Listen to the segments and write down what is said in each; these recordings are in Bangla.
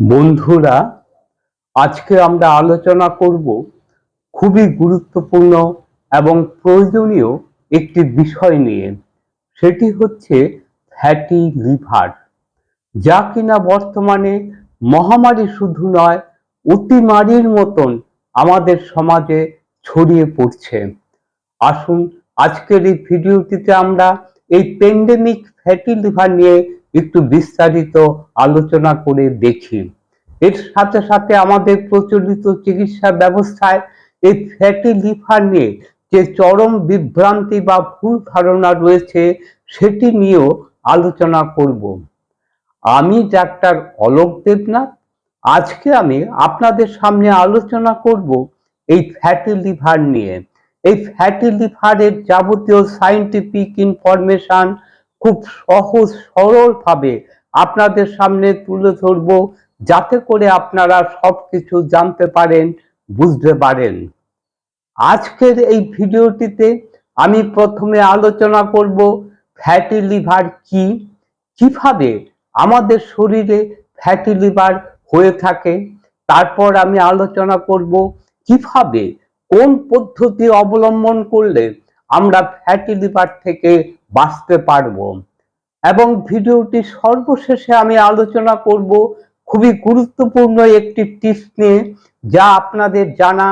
বন্ধুরা, আজকে আমরা আলোচনা করব খুবই গুরুত্বপূর্ণ এবং প্রয়োজনীয় একটি বিষয় নিয়ে। সেটি হচ্ছে ফ্যাটি লিভার যা কিনা বর্তমানে মহামারী শুধু নয়, অতিমারির মতন আমাদের সমাজে ছড়িয়ে পড়ছে। আসুন, আজকের এই ভিডিওটিতে আমরা এই পেন্ডেমিক ফ্যাটি লিভার নিয়ে একটু বিস্তারিত আলোচনা করে দেখি। এর সাথে সাথে আমাদের প্রচলিত চিকিৎসা ব্যবস্থায় এই ফ্যাটি লিভার নিয়ে যে চরম বিভ্রান্তি বা ভুল ধারণা রয়েছে, সেটি নিয়েও আলোচনা করব। আমি ডাক্তার অলোক দেবনাথ। আজকে আমি আপনাদের সামনে আলোচনা করব এই ফ্যাটি লিভার নিয়ে। এই ফ্যাটি লিভারের যাবতীয় সায়েন্টিফিক ইনফরমেশন খুব সহজ, সরলভাবে আপনাদের সামনে তুলে ধরবো যাতে করে আপনারা সব কিছু জানতে পারেন, বুঝতে পারেন। আজকের এই ভিডিওটিতে আমি প্রথমে আলোচনা করব ফ্যাটি লিভার কি, কীভাবে আমাদের শরীরে ফ্যাটি লিভার হয়ে থাকে, তারপর আমি আলোচনা করব কীভাবে, কোন পদ্ধতি অবলম্বন করলে আমরা ফ্যাটি লিভার থেকে বাঁচতে পারব। এবং ভিডিওটি সর্বশেষে আমি আলোচনা করব খুবই গুরুত্বপূর্ণ একটি টিপস নিয়ে, যা আপনাদের জানা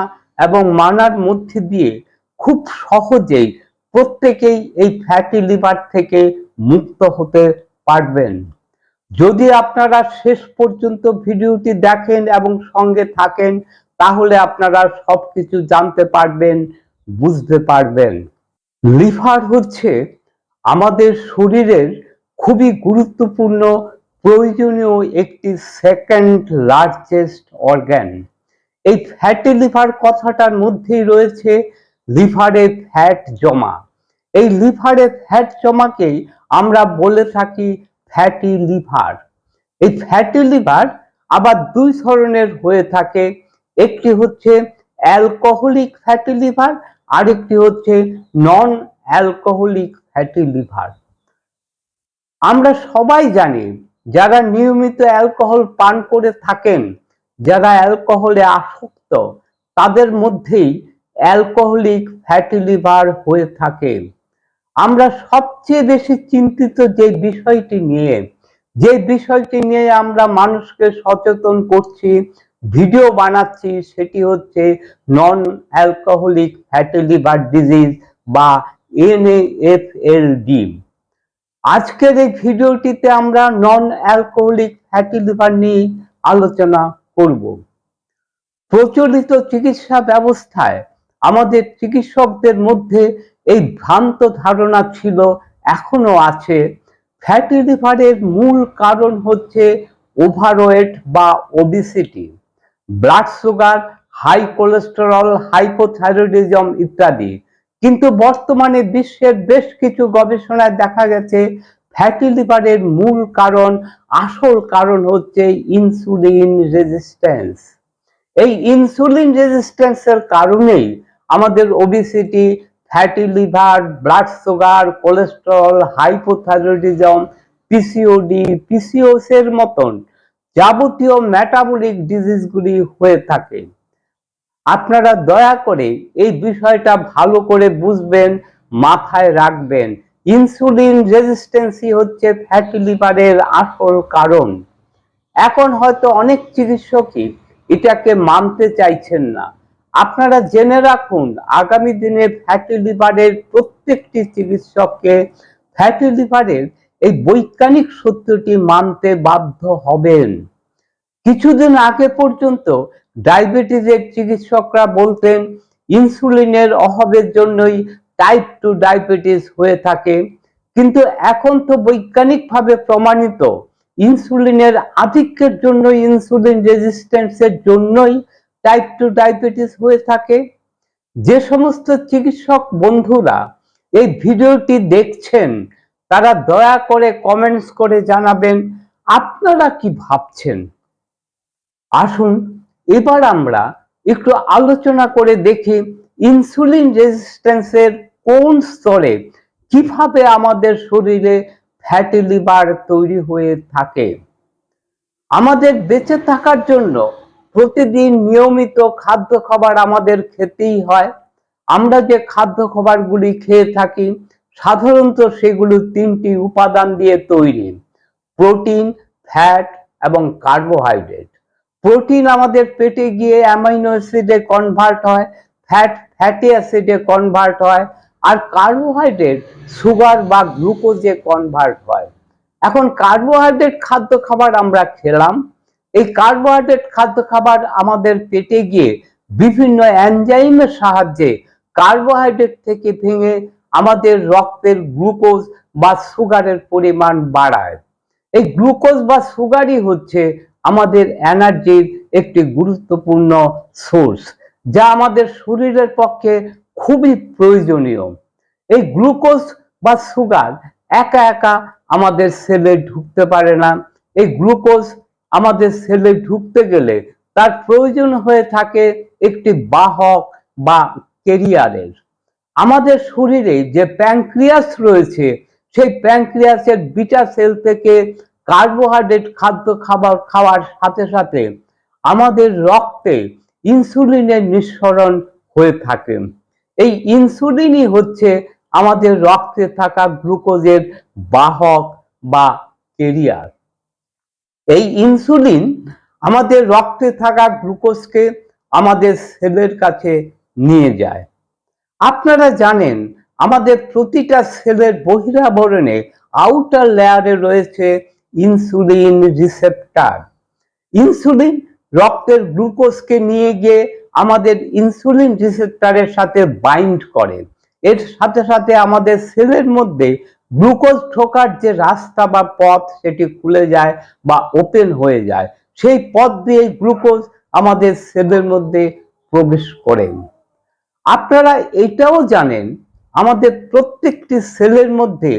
এবং মানার মধ্যে দিয়ে খুব সহজেই প্রত্যেকেই এই ফ্যাটি লিভার থেকে মুক্ত হতে পারবেন। যদি আপনারা শেষ পর্যন্ত ভিডিওটি দেখেন এবং সঙ্গে থাকেন, তাহলে আপনারা সবকিছু জানতে পারবেন, বুঝতে পারবেন। লিভার হচ্ছে আমাদের শরীরের খুবই গুরুত্বপূর্ণ প্রয়োজনীয় একটি সেকেন্ড লার্জেস্ট অর্গ্যান এই ফ্যাটি লিভার কথাটার মধ্যেই রয়েছে লিভারে ফ্যাট জমা। এই লিভারে ফ্যাট জমাকেই আমরা বলে থাকি ফ্যাটি লিভার এই ফ্যাটি লিভার আবার দুই ধরনের হয়ে থাকে। একটি হচ্ছে অ্যালকোহলিক ফ্যাটি লিভার আরেকটি হচ্ছে নন অ্যালকোহলিক ফ্যাটি লিভার আমরা সবাই জানি, যারা নিয়মিত অ্যালকোহল পান করে থাকেন, যারা অ্যালকোহলে আসক্ত, তাদের মধ্যেই অ্যালকোহলিক ফ্যাটি লিভার হয়ে থাকে। আমরা সবচেয়ে বেশি চিন্তিত যে বিষয়টি নিয়ে, যে বিষয়টি নিয়ে আমরা মানুষকে সচেতন করছি ভিডিও বানাচ্ছি সেটি হচ্ছে non alcoholic fatty liver disease বা এনএএফএলডি আজকের এই ভিডিওটিতে আমরা নন অ্যালকোহলিক ফ্যাটি লিভার নিয়ে আলোচনা করব। প্রচলিত চিকিৎসা ব্যবস্থায় আমাদের চিকিৎসকদের মধ্যে এই ভ্রান্ত ধারণা ছিল এখনও আছে। ফ্যাটি লিভারের মূল কারণ হচ্ছে ওভারওয়েট বা obesity blood sugar high cholesterol hypothyroidism ইত্যাদি। কিন্তু বর্তমানে বিশ্বের বেশ কিছু গবেষণায় দেখা গেছে ফ্যাটি লিভারের মূল কারণ, আসল কারণ হচ্ছে ইনসুলিন রেজিস্ট্যান্স এই ইনসুলিন রেজিস্ট্যান্সের কারণেই আমাদের obesity fatty liver blood sugar cholesterol hypothyroidism PCOD পিসিওসের মতন যাবতীয় মেটাবলিক ডিজিজগুলি হয়ে থাকে। আপনারা দয়া করে এই বিষয়টা ভালো করে বুঝবেন, মাথায় রাখবেন। ইনসুলিন রেজিস্ট্যান্সই হচ্ছে ফ্যাটি লিভারের আসল কারণ। এখন হয়তো অনেক চিকিৎসকই এটাকে মানতে চাইছেন না। আপনারা জেনে রাখুন, আগামী দিনে ফ্যাটি লিভারের প্রত্যেকটি চিকিৎসককে ফ্যাটি লিভারের এই বৈজ্ঞানিক সত্যটি মানতে বাধ্য হবেন। কিছুদিন আগে পর্যন্ত ডায়াবেটিসের চিকিৎসকরা বলতেন, ইনসুলিনের অভাবের জন্যই টাইপ টু ডায়াবেটিস হয়ে থাকে। কিন্তু এখন তো বৈজ্ঞানিকভাবে প্রমাণিত, ইনসুলিনের আধিক্যের জন্য ইনসুলিন রেজিস্ট্যান্সের জন্যই টাইপ টু ডায়াবেটিস হয়ে থাকে। যে সমস্ত চিকিৎসক বন্ধুরা এই ভিডিওটি দেখছেন তারা দয়া করে কমেন্টস করে জানাবেন, আপনারা কি ভাবছেন? আসুন, এবার আমরা একটু আলোচনা করে দেখি ইনসুলিন রেজিস্ট্যান্সের কোন স্তরে কীভাবে আমাদের শরীরে ফ্যাটি লিভার তৈরি হয়ে থাকে। আমাদের বেঁচে থাকার জন্য প্রতিদিন নিয়মিত খাদ্য খাবার আমাদের খেতেই হয়। আমরা যে খাদ্য খাবারগুলি খেয়ে থাকি সাধারণত সেগুলো তিনটি উপাদান দিয়ে তৈরি, প্রোটিন, ফ্যাট এবং কার্বোহাইড্রেট। প্রোটিন আমাদের পেটে গিয়ে অ্যামাইনো অ্যাসিডে কনভার্ট হয়, ফ্যাট, ফ্যাটি অ্যাসিডে কনভার্ট হয়, আর কার্বোহাইড্রেট সুগার বা গ্লুকোজে কনভার্ট হয়। এখন কার্বোহাইড্রেট খাদ্য খাবার আমরা খেলাম। এই কার্বোহাইড্রেট খাদ্য খাবার আমাদের পেটে গিয়ে বিভিন্ন এনজাইমের সাহায্যে কার্বোহাইড্রেট থেকে ভেঙে আমাদের রক্তের গ্লুকোজ বা সুগারের পরিমাণ বাড়ায়। এই গ্লুকোজ বা সুগারই হচ্ছে আমাদের এনার্জির একটি গুরুত্বপূর্ণ সোর্স, যা আমাদের শরীরের পক্ষে খুবই প্রয়োজনীয়। এই গ্লুকোজ বা সুগার একা একা আমাদের সেলে ঢুকতে পারে না। এই গ্লুকোজ আমাদের সেলে ঢুকতে গেলে তার প্রয়োজন হয়ে থাকে একটি বাহক বা কেরিয়ারের আমাদের শরীরে যে প্যানক্রিয়াস রয়েছে, সেই প্যানক্রিয়াসের বিটা সেল থেকে কার্বোহাইড্রেট খাদ্য খাবার খাওয়ার সাথে সাথে আমাদের রক্তে ইনসুলিনের নিঃসরণ হয়ে থাকে। এই ইনসুলিনই হচ্ছে আমাদের রক্তে থাকা গ্লুকোজের বাহক বা কেরিয়ার। এই ইনসুলিন আমাদের রক্তে থাকা গ্লুকোজকে আমাদের সেলের কাছে নিয়ে যায়। আপনারা জানেন, আমাদের প্রতিটা সেলের বহিরাবরণে আউটার লেয়ারে রয়েছে ইনসুলিন রিসেপ্টার ইনসুলিন রক্তের গ্লুকোজকে নিয়ে গিয়ে আমাদের ইনসুলিন রিসেপ্টারের সাথে বাইন্ড করে। এর সাথে সাথে আমাদের সেলের মধ্যে গ্লুকোজ ঢোকার যে রাস্তা বা পথ সেটি খুলে যায় বা ওপেন হয়ে যায়। সেই পথ দিয়ে গ্লুকোজ আমাদের সেলের মধ্যে প্রবেশ করেন আপনারা এটাও জানেন, আমাদের প্রত্যেকটি সেলের মধ্যে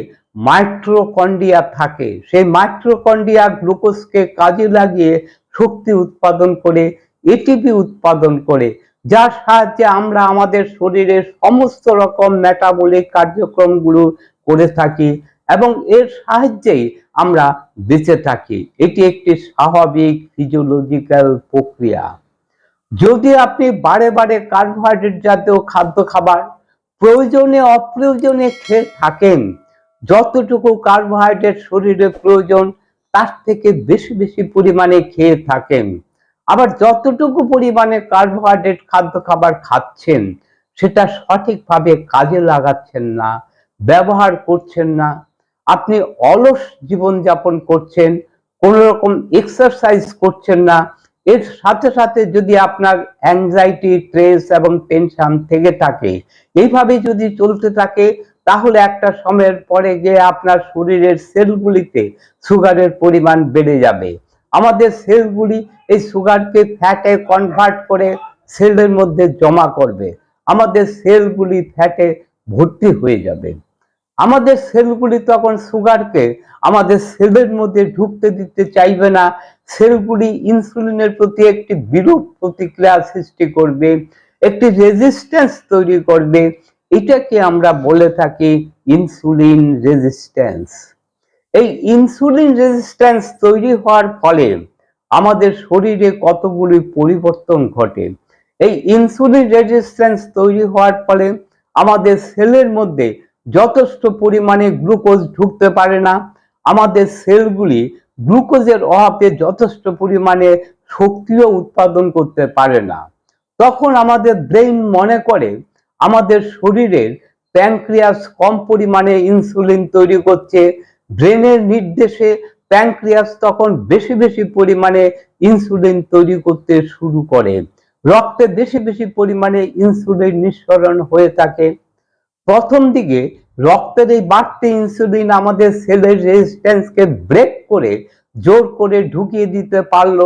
মাইক্রোকন্ডিয়া থাকে। সেই মাইক্রোকন্ডিয়া গ্লুকোজকে কাজে লাগিয়ে শক্তি উৎপাদন করে এটিপি উৎপাদন করে, যার সাহায্যে আমরা আমাদের শরীরের সমস্ত রকম মেটাবলিক কার্যক্রমগুলো করে থাকি এবং এর সাহায্যেই আমরা বেঁচে থাকি। এটি একটি স্বাভাবিক ফিজিওলজিক্যাল প্রক্রিয়া। যদি আপনি বারে বারে কার্বোহাইড্রেট জাতীয় খাদ্য খাবার প্রয়োজনে, অপ্রয়োজনে খেয়ে থাকেন, যতটুকু কার্বোহাইড্রেট শরীরে প্রয়োজন, তার থেকে বেশি বেশি পরিমাণে খেয়ে থাকেন। আবার যতটুকু পরিমাণে কার্বোহাইড্রেট খাদ্য খাবার খাচ্ছেন, সেটা সঠিকভাবে কাজে লাগাচ্ছেন না, ব্যবহার করছেন না। আপনি অলস জীবনযাপন করছেন কোন রকম এক্সারসাইজ করছেন না এর সাথে সাথে যদি আপনার অ্যাংজাইটি স্ট্রেস এবং টেনশন থেকে থাকে, এইভাবে যদি চলতে থাকে, তাহলে একটা সময়ের পরে গিয়ে আপনার শরীরের সেলগুলিতে সুগারের পরিমাণ বেড়ে যাবে। আমাদের সেলগুলি এই সুগারকে ফ্যাটে কনভার্ট করে সেলের মধ্যে জমা করবে। আমাদের সেলগুলি ফ্যাটে ভর্তি হয়ে যাবে। আমাদের সেলগুলি তখন সুগারকে আমাদের সেলের মধ্যে ঢুকতে দিতে চাইবে না। সেলগুলি ইনসুলিনের প্রতি একটি বিরূপ প্রতিক্রিয়া সৃষ্টি করবে, একটি রেজিস্ট্যান্স তৈরি করবে। এটাকে আমরা বলে থাকি ইনসুলিন রেজিস্ট্যান্স এই ইনসুলিন রেজিস্ট্যান্স তৈরি হওয়ার ফলে আমাদের শরীরে কতগুলি পরিবর্তন ঘটে। এই ইনসুলিন রেজিস্ট্যান্স তৈরি হওয়ার ফলে আমাদের সেলের মধ্যে যথেষ্ট পরিমাণে গ্লুকোজ ঢুকতে পারে না। আমাদের সেলগুলি গ্লুকোজের অভাবে যথেষ্ট পরিমাণে শক্তিও উৎপাদন করতে পারে না। তখন আমাদের ব্রেইন মনে করে, আমাদের শরীরের প্যানক্রিয়াস কম পরিমাণে ইনসুলিন তৈরি করছে। ব্রেনের নির্দেশে প্যানক্রিয়াস তখন বেশি বেশি পরিমাণে ইনসুলিন তৈরি করতে শুরু করে। রক্তে বেশি বেশি পরিমাণে ইনসুলিন নিঃসরণ হয়ে থাকে। প্রথম দিকে রক্তের এই বাড়তি ইনসুলিন আমাদের সেলের রেজিস্ট্যান্সকে ব্রেক করে, জোর করে ঢুকিয়ে দিতে পারল।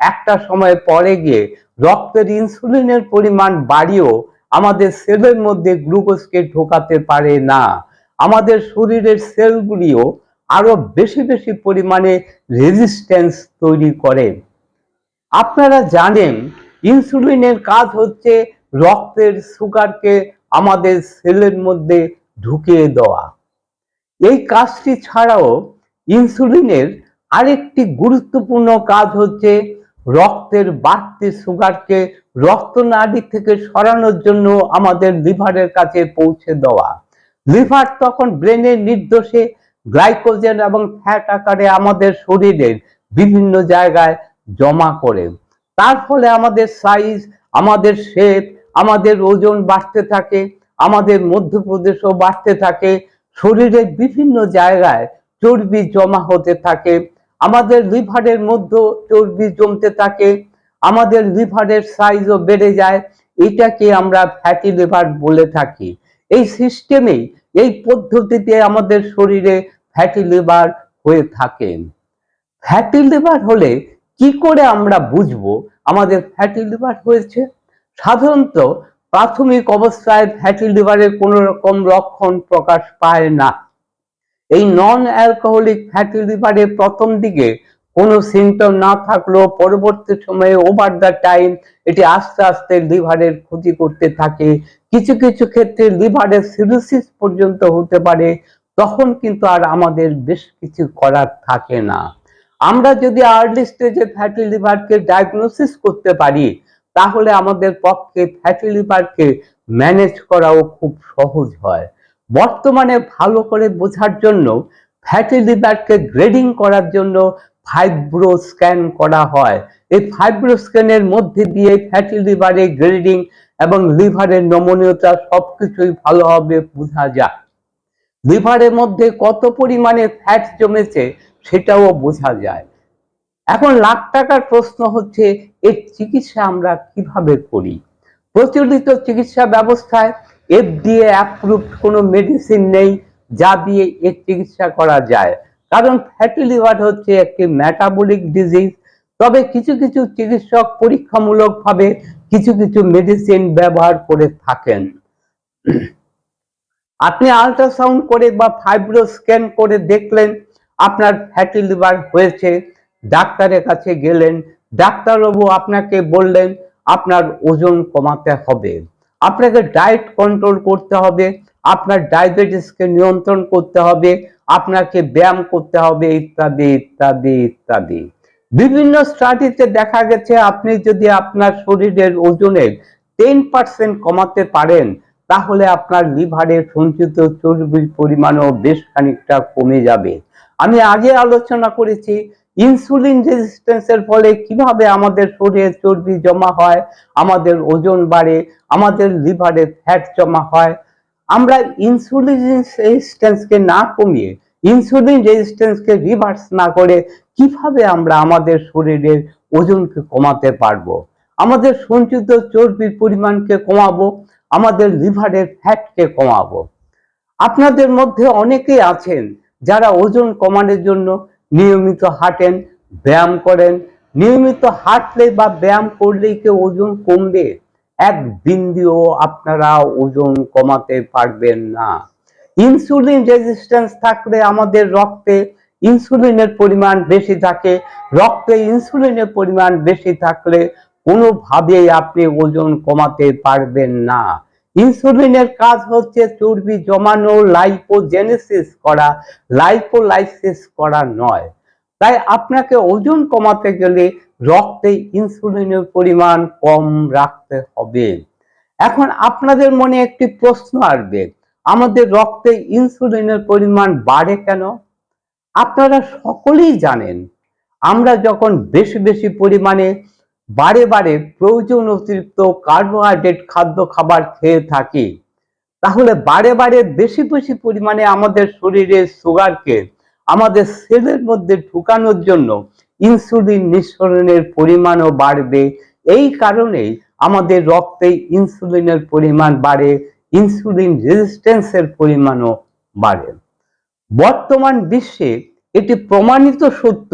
একটা সময় পরে গিয়ে রক্তের ইনসুলিনের পরিমাণ বাড়িয়েও আমাদের সেলের মধ্যে গ্লুকোজকে ঢোকাতে পারে না। আমাদের শরীরের সেলগুলিও আরও বেশি বেশি পরিমাণে রেজিস্ট্যান্স তৈরি করে। আপনারা জানেন ইনসুলিনের কাজ হচ্ছে রক্তের সুগারকে আমাদের সেলের মধ্যে ঢুকিয়ে দেওয়া। এই কাজটি ছাড়াও ইনসুলিনের আরেকটি গুরুত্বপূর্ণ কাজ হচ্ছে রক্তের বাড়তি সুগারকে রক্তনালী থেকে সরানোর জন্য আমাদের লিভারের কাছে পৌঁছে দেওয়া। লিভার তখন ব্রেনের নির্দোষে গ্লাইকোজেন এবং ফ্যাট আকারে আমাদের শরীরের বিভিন্ন জায়গায় জমা করে। তার ফলে আমাদের সাইজ, আমাদের শেপ আমাদের ওজন বাড়তে থাকে, আমাদের মধ্যপ্রদেশও বাড়তে থাকে, শরীরের বিভিন্ন জায়গায় চর্বি জমা হতে থাকে, আমাদের লিভারের মধ্যে চর্বি জমতে থাকে, আমাদের লিভারের সাইজও বেড়ে যায়, এটাকে আমরা ফ্যাটি লিভার বলে থাকি। এই সিস্টেমেই এই পদ্ধতিতে আমাদের শরীরে ফ্যাটি লিভার হয়ে থাকে। ফ্যাটি লিভার হলে কি করে আমরা বুঝব আমাদের ফ্যাটি লিভার হয়েছে? সাধারণত প্রাথমিক অবস্থায় ফ্যাটি লিভারের কোনো রকম লক্ষণ প্রকাশ পায় না। এই নন অ্যালকোহলিক ফ্যাটি লিভারে প্রথম দিকে কোনো সিমটম না থাকলেও পরবর্তী সময়ে ওভার দ্য টাইম এটি আস্তে আস্তে লিভারের ক্ষতি করতে থাকে। কিছু কিছু ক্ষেত্রে লিভারের সিরোসিস পর্যন্ত হতে পারে, তখন কিন্তু আর আমাদের বেশ কিছু করার থাকে না। আমরা যদি আর্লি স্টেজে ফ্যাটি লিভারকে ডায়াগনোসিস করতে পারি তাহলে আমাদের পক্ষে ফ্যাটি লিভারকে ম্যানেজ করাও খুব সহজ হয়। বর্তমানে ভালো করে বোঝার জন্য ফ্যাটি লিভারকে গ্রেডিং করার জন্য ফাইব্রো স্ক্যান করা হয়। এই ফাইব্রো স্ক্যানের মধ্যে দিয়ে ফ্যাটি লিভারের গ্রেডিং এবং লিভারের নমনীয়তা সবকিছুই ভালোভাবে বোঝা যায় লিভারের মধ্যে কত পরিমাণে ফ্যাট জমেছে সেটাও বোঝা যায়। এখন লাখ টাকার প্রশ্ন হচ্ছে এর চিকিৎসা আমরা কীভাবে করি? প্রচলিত চিকিৎসা ব্যবস্থায় এফডিএ অ্যাপ্রুভড কোনো মেডিসিন নেই যা দিয়ে এর চিকিৎসা করা যায়। কারণ ফ্যাটি লিভার হচ্ছে একটি ম্যাটাবলিক ডিজিজ তবে কিছু কিছু চিকিৎসক পরীক্ষামূলকভাবে কিছু কিছু মেডিসিন ব্যবহার করে থাকেন। আপনি আলট্রাসাউন্ড করে বা ফাইব্রো স্ক্যান করে দেখলেন আপনার ফ্যাটি লিভার হয়েছে, ডাক্তারের কাছে গেলেন ডাক্তারবাবু আপনাকে বললেন, আপনার ওজন কমাতে হবে। আপনাকে ডায়েট কন্ট্রোল করতে হবে। আপনার ডায়াবেটিসকে নিয়ন্ত্রণ করতে হবে। আপনাকে ব্যায়াম করতে হবে, ইত্যাদি ইত্যাদি ইত্যাদি। বিভিন্ন স্টাডিতে দেখা গেছে, আপনি যদি আপনার শরীরের ওজনের টেন পার্সেন্ট কমাতে পারেন, তাহলে আপনার লিভারের সঞ্চিত চর্বির পরিমাণও বেশ খানিকটা কমে যাবে। আমি আগে আলোচনা করেছি ইনসুলিন রেজিস্ট্যান্সের ফলে কীভাবে আমাদের শরীরে চর্বি জমা হয়, আমাদের ওজন বাড়ে, আমাদের লিভারে ফ্যাট জমা হয়, আমরা ইনসুলিন রেজিস্ট্যান্সকে না কমিয়ে, ইনসুলিন রেজিস্ট্যান্সকে রিভার্স না করে কীভাবে আমরা আমাদের শরীরের ওজনকে কমাতে পারব? আমাদের সঞ্চিত চর্বির পরিমাণকে কমাবো, আমাদের লিভারের ফ্যাটকে কমাবো। আপনাদের মধ্যে অনেকেই আছেন যারা ওজন কমানোর জন্য নিয়মিত হাঁটেন, ব্যায়াম করেন। নিয়মিত হাঁটলে বা ব্যায়াম করলেই কি ওজন কমবে? এক বিন্দুও আপনারা ওজন কমাতে পারবেন না। ইনসুলিন রেজিস্ট্যান্স থাকলে আমাদের রক্তে ইনসুলিনের পরিমাণ বেশি থাকে। রক্তে ইনসুলিনের পরিমাণ বেশি থাকলে কোনোভাবেই আপনি ওজন কমাতে পারবেন না। ইনসুলিনের কাজ হচ্ছে চর্বি জমানো লাইপোজেনেসিস করা লাইপোলাইসিস করা নয়। তাই আপনাকে ওজন কমাতে গেলে রক্তে ইনসুলিনের পরিমাণ কম রাখতে হবে। এখন আপনাদের মনে একটি প্রশ্ন আসবে, আমাদের রক্তে ইনসুলিনের পরিমাণ বাড়ে কেন? আপনারা সকলেই জানেন, আমরা যখন বেশি বেশি পরিমাণে বারে বারে প্রয়োজন অতিরিক্ত কার্বোহাইড্রেট খাদ্য খাবার খেয়ে থাকি। তাহলে বারে বারে বেশি বেশি পরিমাণে আমাদের শরীরের সুগারকে আমাদের সেলের মধ্যে ঢুকানোর জন্য ইনসুলিন নিঃসরণের পরিমাণও বাড়বে। এই কারণেই আমাদের রক্তে ইনসুলিনের পরিমাণ বাড়ে ইনসুলিন রেজিস্ট্যান্সের পরিমাণও বাড়ে। বর্তমান বিশ্বে এটি প্রমাণিত সত্য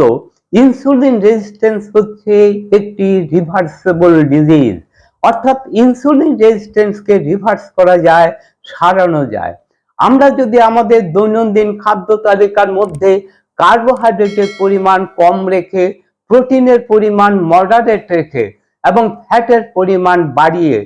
ইনসুলিন রেজিস্ট্যান্স হচ্ছে একটি রিভার্সেবল ডিজিজ। অর্থাৎ ইনসুলিন রেজিস্ট্যান্সকে রিভার্স করা যায়, সারানো যায়। আমরা যদি আমাদের দৈনন্দিন খাদ্য তালিকার মধ্যে কার্বোহাইড্রেটের পরিমাণ কম রেখে, প্রোটিনের পরিমাণ মডারেট রেখে এবং ফ্যাটের পরিমাণ বাড়িয়ে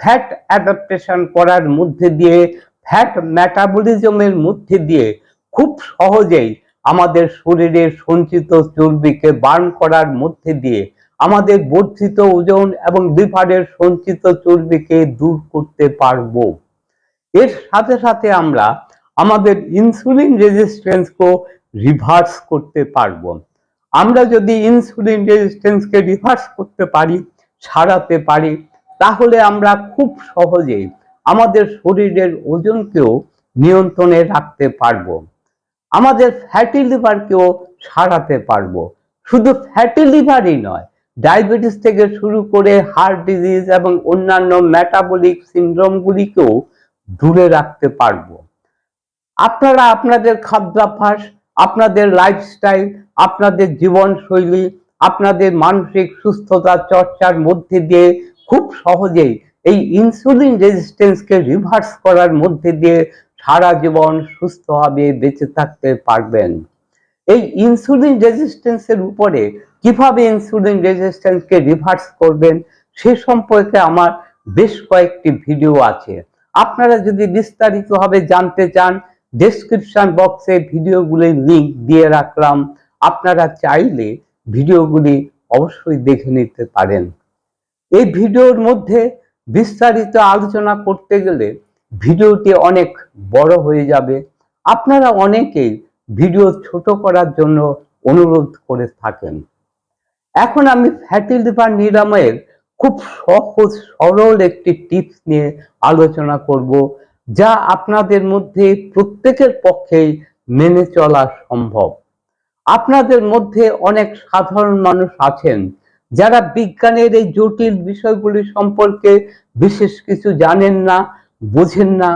ফ্যাট অ্যাডাপ্টেশন করার মধ্যে দিয়ে ফ্যাট মেটাবলিজমের মধ্যে দিয়ে খুব সহজেই আমাদের শরীরের সঞ্চিত চর্বিকে বার্ন করার মধ্যে দিয়ে আমাদের বর্ধিত ওজন এবং লিভারের সঞ্চিত চর্বিকে দূর করতে পারব। এর সাথে সাথে আমরা আমাদের ইনসুলিন রেজিস্ট্যান্সকেও রিভার্স করতে পারব। আমরা যদি ইনসুলিন রেজিস্ট্যান্সকে রিভার্স করতে পারি, সারাতে পারি, তাহলে আমরা খুব সহজেই আমাদের শরীরের ওজনকেও নিয়ন্ত্রণে রাখতে পারব। আমাদের ফ্যাটি লিভারকেও সারাতে পারব। শুধু ফ্যাটি লিভারই নয় ডায়াবেটিস থেকে শুরু করে হার্ট ডিজিজ এবং অন্যান্য মেটাবলিক সিন্ড্রোমগুলিকেও দূরে রাখতে পারব। আপনারা আপনাদের খাদ্যাভ্যাস, আপনাদের লাইফস্টাইল আপনাদের জীবনশৈলী, আপনাদের মানসিক সুস্থতা চর্চার মধ্যে দিয়ে খুব সহজেই এই ইনসুলিন রেজিস্ট্যান্সকে রিভার্স করার মধ্যে দিয়ে সারা জীবন সুস্থভাবে বেঁচে থাকতে পারবেন। এই ইনসুলিন রেজিস্ট্যান্সের উপরে কীভাবে ইনসুলিন রেজিস্ট্যান্সকে রিভার্স করবেন, সে সম্পর্কে আমার বেশ কয়েকটি ভিডিও আছে। আপনারা যদি বিস্তারিতভাবে জানতে চান ডেসক্রিপশন বক্সে ভিডিওগুলির লিংক দিয়ে রাখলাম। আপনারা চাইলে ভিডিওগুলি অবশ্যই দেখে নিতে পারেন। এই ভিডিওর মধ্যে বিস্তারিত আলোচনা করতে গেলে ভিডিওটি অনেক বড় হয়ে যাবে। আপনারা অনেকেই ভিডিও ছোট করার জন্য অনুরোধ করে থাকেন। এখন আমি ফ্যাটি লিভার নিরাময়ের খুব সহজ, সরল একটি টিপস নিয়ে আলোচনা করব, যা আপনাদের মধ্যে প্রত্যেকের পক্ষেই মেনে চলা সম্ভব। আপনাদের মধ্যে অনেক সাধারণ মানুষ আছেন, যারা বিজ্ঞানের এই জটিল বিষয়গুলি সম্পর্কে বিশেষ কিছু জানেন না বোঝেন না,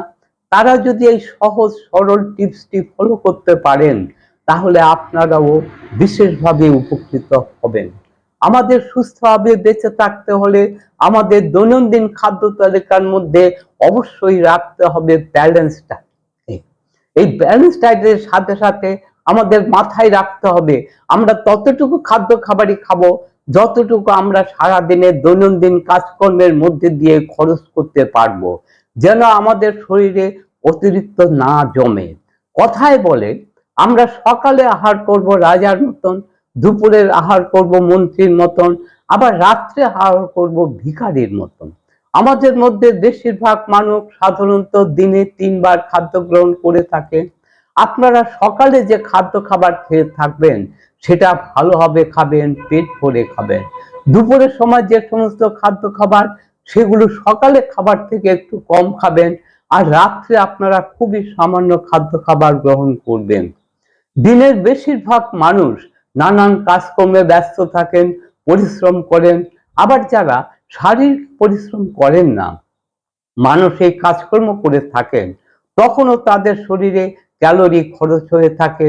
তারা যদি এই সহজ, সরল টিপসটি ফলো করতে পারেন, তাহলে আপনারাও বিশেষভাবে উপকৃত হবেন। আমাদের সুস্থভাবে বেঁচে থাকতে হলে আমাদের দৈনন্দিন খাদ্য তালিকার মধ্যে অবশ্যই রাখতে হবে ব্যালেন্স এই ব্যালেন্স ডায়েটের সাথে সাথে আমাদের মাথায় রাখতে হবে, আমরা ততটুকু খাদ্য খাবারই খাব, যতটুকু আমরা সারা দিনের দৈনন্দিন কাজকর্মের মধ্যে দিয়ে খরচ করতে পারব। যেন আমাদের শরীরে অতিরিক্ত না জমে। কথায় বলে, আমরা সকালে আহার করব রাজার মতন, দুপুরের আহার করব মন্ত্রীর মতন, আবার রাত্রে আহার করব ভিখারির মতন। আমাদের মধ্যে বেশিরভাগ মানুষ সাধারণত দিনে তিনবার খাদ্য গ্রহণ করে থাকে। আপনারা সকালে যে খাদ্য খাবার খেয়ে থাকবেন, সেটা ভালোভাবে খাবেন, পেট ভরে খাবেন। দুপুরের সময় যে সমস্ত খাদ্য খাবার সেগুলো সকালে খাবার থেকে একটু কম খাবেন আর রাত্রে আপনারা খুবই সামান্য খাদ্য খাবার গ্রহণ করবেন। দিনের বেশিরভাগ মানুষ নানান কাজকর্মে ব্যস্ত থাকেন, পরিশ্রম করেন, আবার যারা শারীরিক পরিশ্রম করেন না, মানুষ এই কাজকর্ম করে থাকেন, তখনও তাদের শরীরে ক্যালোরি খরচ হয়ে থাকে।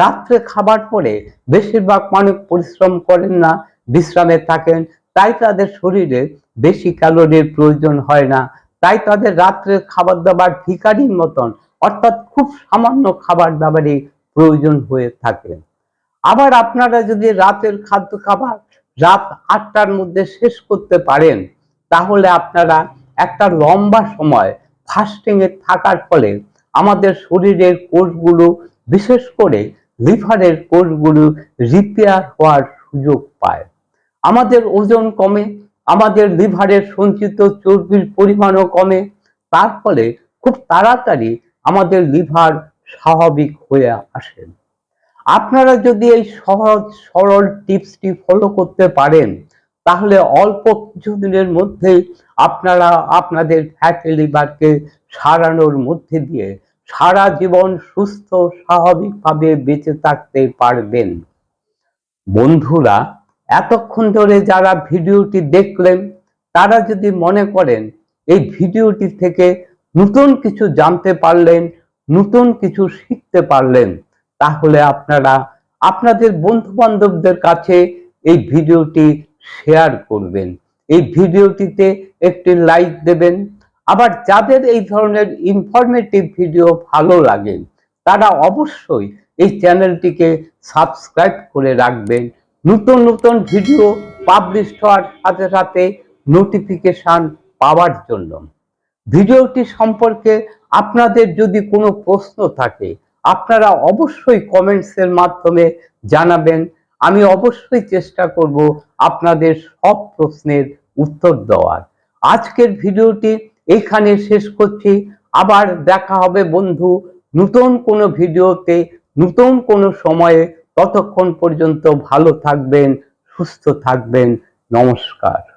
রাত্রে খাবার পরে বেশিরভাগ মানুষ পরিশ্রম করেন না, বিশ্রামে থাকেন তাই তাদের শরীরে বেশি ক্যালোরির প্রয়োজন হয় না। তাই তাদের রাত্রে খাবার দাবার ভিকারির মতন, অর্থাৎ খুব সামান্য খাবার দাবারই প্রয়োজন হয়ে থাকে। আবার আপনারা যদি রাতের খাদ্য খাবার রাত আটটার মধ্যে শেষ করতে পারেন, তাহলে আপনারা একটা লম্বা সময় ফাস্টিং এ থাকার ফলে আমাদের শরীরের কোষগুলো, বিশেষ করে লিভারের কোষগুলো রিপেয়ার হওয়ার সুযোগ পায়। আমাদের ওজন কমে, আমাদের লিভারের সঞ্চিত চর্বির পরিমাণও কমে, তার ফলে খুব তাড়াতাড়ি আমাদের লিভার স্বাভাবিক হয়ে আসে। আপনারা যদি এই সহজ, সরল টিপসটি ফলো করতে পারেন, তাহলে অল্প কিছুদিনের মধ্যেই আপনারা আপনাদের ফ্যাটি লিভারকে সারানোর মধ্যে দিয়ে সারা জীবন সুস্থ, স্বাভাবিকভাবে বেঁচে থাকতে পারবেন। বন্ধুরা এতক্ষণ ধরে যারা ভিডিওটি দেখলেন, তারা যদি মনে করেন এই ভিডিওটি থেকে নতুন কিছু জানতে পারলেন, নতুন কিছু শিখতে পারলেন, তাহলে আপনারা আপনাদের বন্ধু বান্ধবদের কাছে এই ভিডিওটি শেয়ার করবেন। এই ভিডিওটিতে একটি লাইক দেবেন। আবার যাদের এই ধরনের ইনফরমেটিভ ভিডিও ভালো লাগে, তারা অবশ্যই এই চ্যানেলটিকে সাবস্ক্রাইব করে রাখবেন। নতুন নতুন ভিডিও পাবলিশ হওয়ার সাথে সাথে নোটিফিকেশন পাওয়ার জন্য। ভিডিওটি সম্পর্কে আপনাদের যদি কোনো প্রশ্ন থাকে, আপনারা অবশ্যই কমেন্টসের মাধ্যমে জানাবেন। আমি অবশ্যই চেষ্টা করব আপনাদের সব প্রশ্নের উত্তর দেওয়ার। আজকের ভিডিওটি এখানে শেষ করছি। আবার দেখা হবে বন্ধু, নতুন কোনো ভিডিওতে, নতুন কোনো সময়ে ততক্ষণ পর্যন্ত ভালো থাকবেন সুস্থ থাকবেন। নমস্কার।